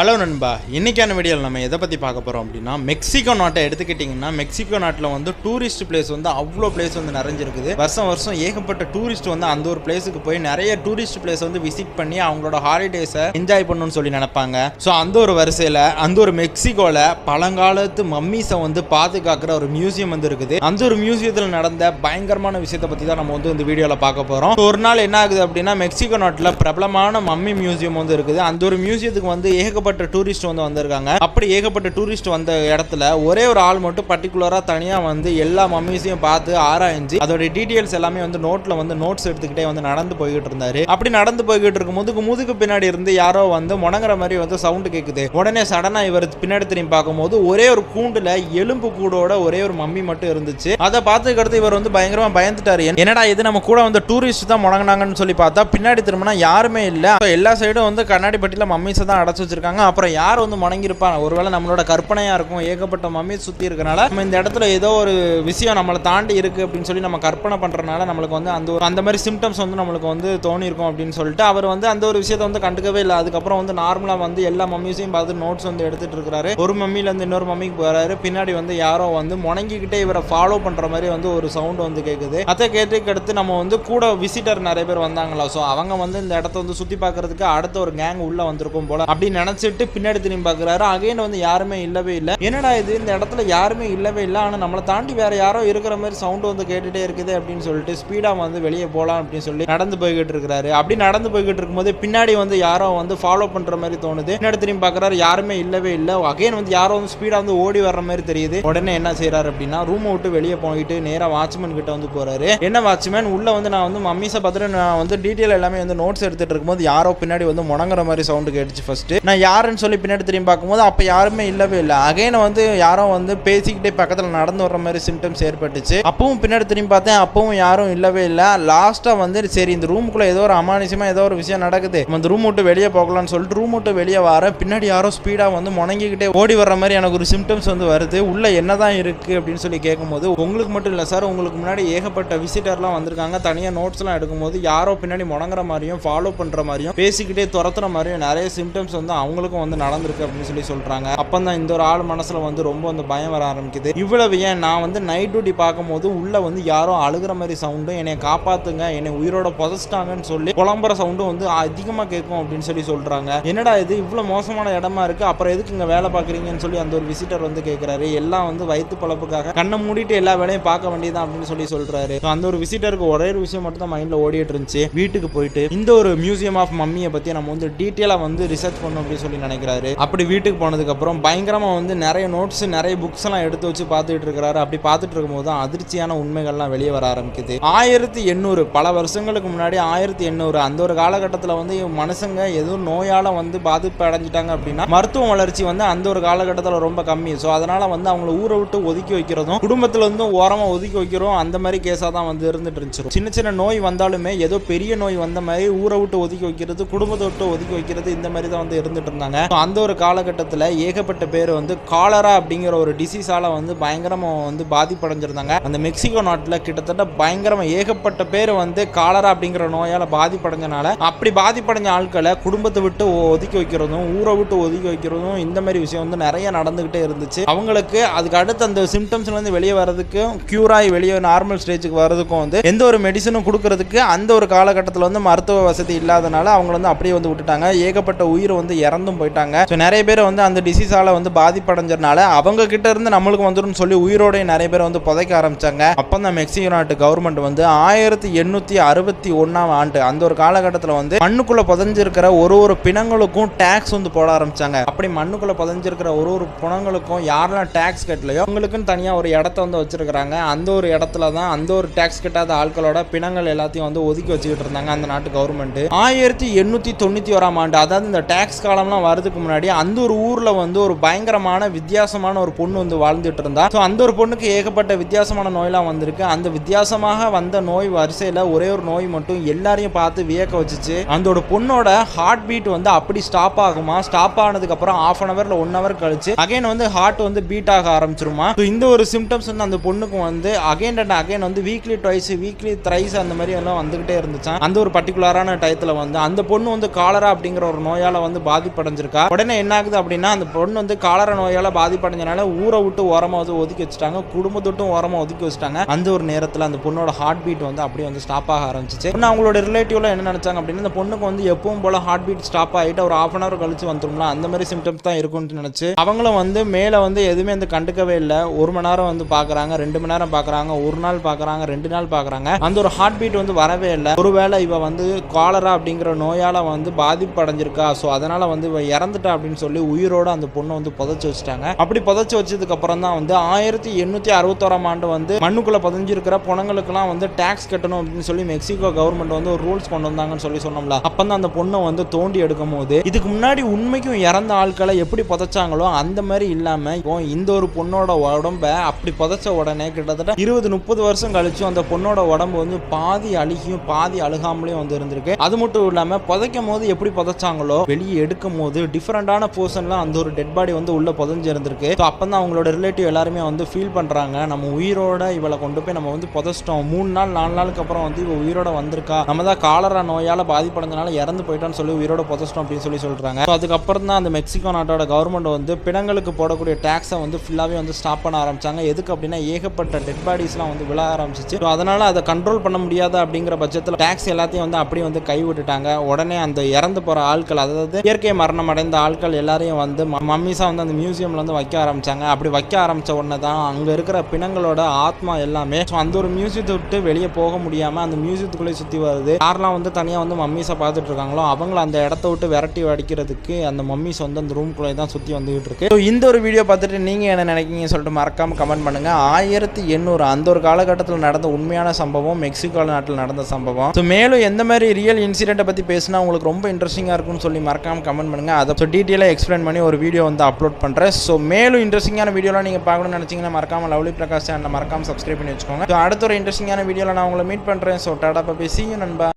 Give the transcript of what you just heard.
Hello நண்பா. இன்றைக்கான வீடியோவில் நம்ம எதை பற்றி பார்க்க போகிறோம் அப்படின்னா மெக்சிகோ நாட்டை எடுத்துக்கிட்டிங்கன்னா மெக்சிகோ நாட்டில் வந்து டூரிஸ்ட் பிளேஸ் வந்து அவ்வளோ பிளேஸ் வந்து நிறைஞ்சிருக்குது. வருஷம் வருஷம் ஏகப்பட்ட டூரிஸ்ட் வந்து அந்த ஒரு பிளேஸுக்கு போய் நிறைய டூரிஸ்ட் பிளேஸ் வந்து விசிட் பண்ணி அவங்களோட ஹாலிடேஸை என்ஜாய் பண்ணணும்னு சொல்லி நினைப்பாங்க. ஸோ அந்த ஒரு வரிசையில் அந்த ஒரு மெக்சிகோவில் பழங்காலத்து மம்மீஸை வந்து பாதுகாக்கிற ஒரு மியூசியம் வந்து இருக்குது. அந்த ஒரு மியூசியத்தில் நடந்த பயங்கரமான விஷயத்தை பற்றி தான் நம்ம வந்து இந்த வீடியோவில் பார்க்க போகிறோம் ஒரு நாள் என்ன ஆகுது அப்படின்னா மெக்சிகோ நாட்டில் பிரபலமான மம்மி மியூசியம் வந்து இருக்குது. அந்த ஒரு மியூசியத்துக்கு வந்து ஏகப்பட்ட டூரிஸ்ட் வந்து வந்திருக்காங்க. அப்படி ஏகப்பட்ட டூரிஸ்ட் வந்த இடத்துல ஒரே ஒரு ஆள் மட்டும் பர்டிகுலராக தனியாக வந்து எல்லா மம்மீஸையும் பார்த்து ஆராய்ஞ்சு அதோட டீட்டெயில்ஸ் எல்லாமே வந்து நோட்டில் வந்து நோட்ஸ் எடுத்துக்கிட்டே வந்து நடந்து போய்கிட்டு இருந்தாரு. அப்படி நடந்து போய்கிட்டு இருக்கும் முதுகு முதுகு பின்னாடி இருந்து யாரோ வந்து முணங்குற மாதிரி வந்து சவுண்டு கேட்குது உடனே சடனாக இவர் பின்னாடி திரும்பி பார்க்கும்போது ஒரே ஒரு கூண்டுல எலும்பு கூடோட ஒரே ஒரு மம்மி மட்டும் இருந்துச்சு. அதை பார்த்ததுக்கு இவர் வந்து பயங்கரமா பயந்துட்டாரு. என்னடா இது நம்ம கூட வந்து டூரிஸ்ட் தான் முடங்கினாங்கன்னு சொல்லி பார்த்தா பின்னாடி திரும்பினா யாருமே இல்ல. எல்லா சைடும் வந்து கண்ணாடி பட்டியில மம்மிஸை தான் அடைச்சு வச்சிருக்காங்க. அப்புறம் யார் வந்து முடங்கியிருப்பாங்க ஒருவேளை நம்மளோட கற்பனையாக இருக்கும். ஏகப்பட்ட மம்மி சுற்றி இருக்கனால நம்ம இந்த இடத்துல ஏதோ ஒரு விஷயம் நம்மளை தாண்டி இருக்கு அப்படின்னு சொல்லி நம்ம கற்பனை பண்ணுறனால நம்மளுக்கு வந்து அந்த ஒரு- அந்த மாதிரி சிம்டம்ஸ் வந்து நம்மளுக்கு வந்து தோணியிருக்கும் அப்படின்னு சொல்லிட்டு அவர் வந்து அந்த ஒரு விஷயத்தை வந்து கண்டுக்கவே இல்லை. அதுக்கப்புறம் வந்து நார்மலாக வந்து எல்லா மம்மிஸையும் பார்த்து நோட்ஸ் வந்து எடுத்துகிட்டு இருக்கிறாரு ஒரு மம்மில இருந்து இன்னொரு மம்மிக்கு போகிறாரு பின்னாடி வந்து யாரோ வந்து முணங்கிக்கிட்டே இவரை ஃபாலோ பண்ணுற மாதிரி வந்து ஒரு சவுண்ட் வந்து கேட்குது அதை கேட்டுக்கு அடுத்து நம்ம வந்து கூட விசிட்டர் நிறைய பேர் வந்தாங்களா? ஸோ அவங்க வந்து இந்த இடத்த வந்து சுற்றி பார்க்கறதுக்கு அடுத்த ஒரு கேங் உள்ளே வந்திருக்கும் போல. அப்படின்னு நினைச்சிட்டு பின்னாடி திரும்பி பார்க்குறாரு. அகைன் வந்து யாருமே இல்லவே இல்லை. என்னடா இது? இந்த இடத்துல யாருமே இல்லவே இல்லை. ஆனால் நம்மளை தாண்டி வேற யாரோ இருக்கிற மாதிரி சவுண்ட் வந்து கேட்டுட்டே இருக்குது அப்படின்னு சொல்லிட்டு ஸ்பீடாக வந்து வெளியே போகலாம் அப்படின்னு சொல்லி நடந்து போய்கிட்டு இருக்கிறாரு. அப்படி நடந்து போய்கிட்டு இருக்கும்போது பின்னாடி வந்து யாரோ வந்து ஃபாலோ பண்ற மாதிரி தோணுது. பின்னாடி திரும்பி பார்க்குறாரு யாருமே இல்லவே இல்லை. அகைன் வந்து யாரோ வந்து ஸ்பீடாக வந்து ஓடி வர்ற மாதிரி தெரியுது. உடனே என்ன செய்யறாரு அப்படின்னா ரூமை விட்டு வெளியே போயிட்டு நேராக வாட்ச்மேன் கிட்ட வந்து போறாரு. என்ன வாட்ச்மேன் உள்ள வந்து நான் வந்து மம்மிஸை பார்த்துட்டு நான் வந்து டீட்டெயில் எல்லாமே வந்து நோட்ஸ் எடுத்துட்டு இருக்கும்போது யாரோ பின்னாடி வந்து முணங்குற மாதிரி சவுண்டு கேட்டுச்சு ஃபர்ஸ்ட் நான் யாருன்னு சொல்லி பின்னாடி திரும்பி பார்க்கும்போது அப்போ யாருமே இல்லவே இல்லை. அகைன் வந்து யாரும் வந்து பேசிக்கிட்டே பக்கத்தில் நடந்து வர்ற மாதிரி சிம்டம்ஸ் ஏற்பட்டுச்சு. அப்பவும் பின்னாடி திரும்பி பார்த்தேன் அப்பவும் யாரும் இல்லவே இல்லை. லாஸ்ட்டாக வந்து சரி இந்த ரூமுக்குள்ளே ஏதோ ஒரு அமானுஷமாக ஏதோ ஒரு விஷயம் நடக்குது. அந்த ரூம் விட்டு வெளியே போகலாம்னு சொல்லிட்டு ரூம் விட்டு வெளியே வர பின்னாடி யாரோ ஸ்பீடாக வந்து முணங்கிக்கிட்டே ஓடி வர்ற மாதிரி எனக்கு ஒரு சிம்டம்ஸ் வந்து வருது. உள்ள என்னதான் இருக்குது அப்படின்னு சொல்லி கேட்கும்போது உங்களுக்கு மட்டும் இல்லை சார் உங்களுக்கு முன்னாடி ஏகப்பட்ட விசிட்டர்லாம் வந்திருக்காங்க. தனியாக நோட்ஸ்லாம் எடுக்கும்போது யாரோ பின்னாடி முடங்குற மாதிரியும் ஃபாலோ பண்ணுற மாதிரியும் பேசிக்கிட்டே துரத்துற மாதிரியும் நிறைய சிம்டம்ஸ் வந்து அவங்க அவங்களுக்கும் வந்து நடந்திருக்கு அப்படின்னு சொல்லி சொல்கிறாங்க அப்போ தான் இந்த ஒரு ஆள் மனசில் வந்து ரொம்ப வந்து பயம் வர ஆரம்பிக்குது. இவ்வளவு ஏன்? நான் வந்து நைட் டியூட்டி பார்க்கும்போது உள்ளே வந்து யாரோ அழுகிற மாதிரி சவுண்டும் என்னை காப்பாற்றுங்க என்னை உயிரோட புதைச்சிட்டாங்கன்னு சொல்லி புலம்புற சவுண்டும் வந்து அதிகமாக கேட்கும் அப்படின்னு சொல்லி சொல்கிறாங்க என்னடா இது? இவ்வளோ மோசமான இடமா இருக்கு. அப்புறம் எதுக்கு இங்கே வேலை பார்க்குறீங்கன்னு சொல்லி அந்த ஒரு விசிட்டர் வந்து கேட்குறாரு எல்லாம் வந்து வயிற்று பழப்புக்காக கண்ணை மூடிட்டு எல்லா வேலையும் பார்க்க வேண்டியதான் அப்படின்னு சொல்லி சொல்கிறாரு அந்த ஒரு விசிட்டருக்கு ஒரே ஒரு விஷயம் மட்டும் தான் மைண்டில் ஓடிட்டு இருந்துச்சு. வீட்டுக்கு போயிட்டு இந்த ஒரு மியூசியம் ஆஃப் மம்மியை பற்றி நம்ம வந்து டீட்டெயிலாக வந்து ரிசர்ச் பண்ணணும் அப்படின்னு சொல்லி நினைக்கிறாரு. அப்படி வீட்டுக்கு போனதுக்கப்புறம் பயங்கரமாக வந்து நிறைய நோட்ஸ் நிறைய புக்ஸ் எல்லாம் எடுத்து வச்சு பார்த்துட்டு இருக்கிறாரு. அப்படி பார்த்துட்டு இருக்கும்போது தான் அதிர்ச்சியான உண்மைகள்லாம் வெளியே வர ஆரம்பிக்குது. ஆயிரத்தி எண்ணூறு பல வருஷங்களுக்கு முன்னாடி ஆயிரத்தி எண்ணூறு அந்த ஒரு காலகட்டத்தில் வந்து மனுஷங்க எதுவும் நோயால் வந்து பாதிப்பு அடைஞ்சிட்டாங்க அப்படின்னா மருத்துவ வளர்ச்சி வந்து அந்த ஒரு காலகட்டத்தில் ரொம்ப கம்மி. ஸோ அதனால வந்து அவங்கள ஊரை விட்டு ஒதுக்கி வைக்கிறதும் குடும்பத்துல இருந்து ஓரமாக ஒதுக்கி வைக்கிறோம் அந்த மாதிரி கேஸாக தான் வந்து இருந்துட்டு இருந்துச்சு. சின்ன சின்ன நோய் வந்தாலுமே ஏதோ பெரிய நோய் வந்த மாதிரி ஊரை விட்டு ஒதுக்கி வைக்கிறது குடும்பத்தை விட்டு ஒதுக்கி வைக்கிறது இந்த மாதிரி தான் வந்து இருந்துட்டு இருந்தாங்க இருந்தாங்க அந்த ஒரு காலகட்டத்தில் ஏகப்பட்ட பேர் வந்து காலரா அப்படிங்கிற ஒரு டிசீஸால வந்து பயங்கரமாக வந்து பாதிப்படைஞ்சிருந்தாங்க. அந்த மெக்சிகோ நாட்டில் கிட்டத்தட்ட பயங்கரமாக ஏகப்பட்ட பேர் வந்து காலரா அப்படிங்கிற நோயால் பாதிப்படைஞ்சனால அப்படி பாதிப்படைஞ்ச ஆட்களை குடும்பத்தை விட்டு ஒதுக்கி வைக்கிறதும் ஊரை விட்டு ஒதுக்கி வைக்கிறதும் இந்த மாதிரி விஷயம் வந்து நிறைய நடந்துகிட்டே இருந்துச்சு. அவங்களுக்கு அதுக்கு அடுத்து அந்த சிம்டம்ஸ்ல இருந்து வெளியே வர்றதுக்கும் கியூர் ஆகி வெளியே நார்மல் ஸ்டேஜுக்கு வர்றதுக்கும் வந்து எந்த ஒரு மெடிசனும் கொடுக்கறதுக்கு அந்த ஒரு காலகட்டத்தில் வந்து மருத்துவ வசதி இல்லாதனால அவங்க வந்து அப்படியே வந்து விட்டுட்டாங்க. ஏகப்பட்ட உயிர் வந்து இறந்தும் போயிட்டாங்க. ஸோ நிறைய பேர் வந்து அந்த டிசீஸால வந்து பாதிப்படைஞ்சதுனால அவங்க கிட்ட இருந்து நம்மளுக்கு வந்துடும் சொல்லி உயிரோடைய நிறைய பேர் வந்து புதைக்க ஆரம்பிச்சாங்க. அப்போ தான் மெக்சிகோ நாட்டு கவர்மெண்ட் வந்து ஆயிரத்தி எண்ணூற்றி அறுபத்தி ஒன்றாம் ஆண்டு அந்த ஒரு காலகட்டத்தில் வந்து மண்ணுக்குள்ள புதைஞ்சிருக்கிற ஒரு ஒரு பிணங்களுக்கும் டேக்ஸ் வந்து போட ஆரம்பிச்சாங்க. அப்படி மண்ணுக்குள்ள புதைஞ்சிருக்கிற ஒரு ஒரு பிணங்களுக்கும் யாரெல்லாம் டேக்ஸ் கட்டலையோ அவங்களுக்குன்னு தனியாக ஒரு இடத்த வந்து வச்சிருக்கிறாங்க. அந்த ஒரு இடத்துல தான் அந்த ஒரு டேக்ஸ் கட்டாத ஆட்களோட பிணங்கள் எல்லாத்தையும் வந்து ஒதுக்கி வச்சுக்கிட்டு இருந்தாங்க அந்த நாட்டு கவர்மெண்ட் ஆயிரத்தி எண்ணூற்றி தொண்ணூற்றி ஓராம் ஆண்டு அதாவது இந்த டேக்ஸ் காலம் காலம்லாம் வரதுக்கு முன்னாடி அந்த ஒரு ஊரில் வந்து ஒரு பயங்கரமான வித்தியாசமான ஒரு பொண்ணு வந்து வாழ்ந்துட்டு இருந்தா. ஸோ அந்த ஒரு பொண்ணுக்கு ஏகப்பட்ட வித்தியாசமான நோயெல்லாம் வந்திருக்கு. அந்த வித்தியாசமாக வந்த நோய் வரிசையில் ஒரே ஒரு நோய் மட்டும் எல்லாரையும் பார்த்து வியக்க வச்சுச்சு. அந்த பொண்ணோட ஹார்ட் பீட் வந்து அப்படி ஸ்டாப் ஆகுமா? ஸ்டாப் ஆனதுக்கு அப்புறம் ஆஃப் அன் ஹவர்ல ஒன் ஹவர் கழிச்சு அகைன் வந்து ஹார்ட் வந்து பீட் ஆக ஆரம்பிச்சிருமா? ஸோ இந்த ஒரு சிம்டம்ஸ் வந்து அந்த பொண்ணுக்கு வந்து அகைன் அண்ட் அகைன் வந்து வீக்லி ட்வைஸ் வீக்லி த்ரைஸ் அந்த மாதிரி எல்லாம் வந்துகிட்டே இருந்துச்சான் அந்த ஒரு பர்டிகுலரான டயத்தில் வந்து அந்த பொண்ணு வந்து காலரா அப்படிங்கிற ஒரு நோயால் வந்து பாதிப்பு பாதிப்படைஞ்சிருக்கா? உடனே என்ன ஆகுது அப்படின்னா அந்த பொண்ணு வந்து காலர நோயால பாதிப்படைஞ்சனால ஊரை விட்டு ஓரமாக வந்து ஒதுக்கி வச்சுட்டாங்க. குடும்பத்தொட்டும் ஓரமாக ஒதுக்கி வச்சுட்டாங்க. அந்த ஒரு நேரத்தில் அந்த பொண்ணோட ஹார்ட் பீட் வந்து அப்படியே வந்து ஸ்டாப் ஆக ஆரம்பிச்சிச்சு. இன்னும் அவங்களோட ரிலேட்டிவ்ல என்ன நினச்சாங்க அப்படின்னா இந்த பொண்ணுக்கு வந்து எப்பவும் போல ஹார்ட் பீட் ஸ்டாப் ஆகிட்டு ஒரு ஹாஃப் அன் அவர் கழிச்சு வந்துரும்ல அந்த மாதிரி சிம்டம்ஸ் தான் இருக்கும்னு நினச்சி அவங்களும் வந்து மேலே வந்து எதுவுமே வந்து கண்டுக்கவே இல்லை. ஒரு மணி நேரம் வந்து பார்க்குறாங்க ரெண்டு மணி நேரம் பார்க்குறாங்க ஒரு நாள் பார்க்குறாங்க ரெண்டு நாள் பார்க்குறாங்க அந்த ஒரு ஹார்ட் பீட் வந்து வரவே இல்லை. ஒருவேளை இவ வந்து காலரா அப்படிங்கிற நோயால் வந்து பாதிப்பு அடைஞ்சிருக்கா ஸோ அதனால் வந்து இவன் இறந்துட்டா அப்படின்னு சொல்லி உயிரோட அந்த பொண்ணை வந்து புதைச்சி வச்சுட்டாங்க. அப்படி புதைச்சி வச்சதுக்கு அப்புறம் தான் வந்து ஆயிரத்தி எண்ணூற்றி அறுபத்தோராம் ஆண்டு வந்து மண்ணுக்குள்ளே பதிஞ்சிருக்கிற புணங்களுக்கெல்லாம் வந்து டேக்ஸ் கட்டணும் அப்படின்னு சொல்லி மெக்சிகோ கவர்மெண்ட் வந்து ஒரு ரூல்ஸ் கொண்டு வந்தாங்கன்னு சொல்லி சொன்னோம்ல. அப்போ தான் அந்த பொண்ணை வந்து தோண்டி எடுக்கும் போது இதுக்கு முன்னாடி உண்மைக்கும் இறந்த ஆட்களை எப்படி புதைச்சாங்களோ அந்த மாதிரி இல்லாமல் இப்போ இந்த ஒரு பொண்ணோட உடம்ப அப்படி புதைச்ச உடனே கிட்டத்தட்ட இருபது முப்பது வருஷம் கழிச்சும் அந்த பொண்ணோட உடம்பு வந்து பாதி அழுகியும் பாதி அழுகாமலையும் வந்து இருந்திருக்கு. அது மட்டும் இல்லாமல் புதைக்கும் போது எப்படி புதைச்சாங்களோ வெளியே எடுக்கும் போது டிஃப்ரெண்டான போர்ஷன்லாம் அந்த ஒரு டெட் பாடி வந்து உள்ள புதஞ்சிருந்திருக்கு. ஸோ அப்போ தான் அவங்களோட ரிலேட்டிவ் எல்லாருமே வந்து ஃபீல் பண்ணுறாங்க நம்ம உயிரோட இவளை கொண்டு போய் நம்ம வந்து புதைச்சிட்டோம். மூணு நாள் நாலு நாளுக்கு அப்புறம் வந்து இவ உயிரோட வந்திருக்கா? நம்ம தான் காலரா நோயால் பாதிப்படைஞ்சனால இறந்து போயிட்டான்னு சொல்லி உயிரோட புதைச்சிட்டோம் அப்படின்னு சொல்லி சொல்கிறாங்க ஸோ அதுக்கப்புறம் தான் அந்த மெக்சிகோ நாட்டோட கவர்மெண்ட் வந்து பிணங்களுக்கு போடக்கூடிய டேக்ஸை வந்து ஃபுல்லாகவே வந்து ஸ்டாப் பண்ண ஆரம்பிச்சாங்க. எதுக்கு அப்படின்னா ஏகப்பட்ட டெட் பாடிஸ்லாம் வந்து விழ ஆரம்பிச்சிச்சு. ஸோ அதனால் அதை கண்ட்ரோல் பண்ண முடியாத அப்படிங்கிற பட்சத்தில் டேக்ஸ் எல்லாத்தையும் வந்து அப்படியே வந்து கை விட்டுட்டாங்க உடனே அந்த இறந்து போகிற ஆட்கள் அதாவது இயற்கை மரணம் அடைந்த ஆட்கள் எல்லாரையும் வந்து மம்மிஸாக வந்து அந்த மியூசியமில் வந்து வைக்க ஆரம்பித்தாங்க அப்படி வைக்க ஆரம்பித்த உடனே தான் அங்கே இருக்கிற பிணங்களோட ஆத்மா எல்லாமே ஸோ அந்த ஒரு மியூசியத்தை விட்டு வெளியே போக முடியாமல் அந்த மியூசியத்துக்குள்ளே சுற்றி வருது. யாரெல்லாம் வந்து தனியாக வந்து மம்மிஸை பார்த்துட்டு இருக்காங்களோ அவங்கள அந்த இடத்த விட்டு விரட்டி அடிக்கிறதுக்கு அந்த மம்மிஸ் வந்து அந்த ரூம்குள்ளே தான் சுற்றி வந்துகிட்டு இருக்கு. ஸோ இந்த ஒரு வீடியோ பார்த்துட்டு நீங்கள் என்ன நினைக்கிறீங்கன்னு சொல்லிட்டு மறக்காமல் கமெண்ட் பண்ணுங்கள் ஆயிரத்தி எண்ணூறு அந்த ஒரு காலகட்டத்தில் நடந்த உண்மையான சம்பவம் மெக்சிகோ நாட்டில் நடந்த சம்பவம். ஸோ மேலும் எந்த மாதிரி ரியல் இன்சிடென்ட்டை பற்றி பேசினா உங்களுக்கு ரொம்ப இன்ட்ரெஸ்டிங்காக இருக்கும்னு சொல்லி மறக்காம கமெண்ட் பண்ணுங்க அதை ஸோ டீட்டெயிலாக எக்ஸ்பிளைன் பண்ணி ஒரு வீடியோ வந்து அப்லோட் பண்ணுறேன் ஸோ மேலும் இன்ட்ரெஸ்டிங்கான வீடியோலாம் நீங்கள் பார்க்கணும்னு நினச்சிங்கன்னா மறக்காம லவ்லி பிரகாஷ் சேனலை மறக்காம சப்ஸ்கிரைப் பண்ணி வச்சுக்கோங்க. ஸோ அடுத்த ஒரு இன்ட்ரெஸ்டிங்கான வீடியோவில் நான் உங்களை மீட் பண்ணுறேன் ஸோ டாடா பப்பி. சி நண்பா.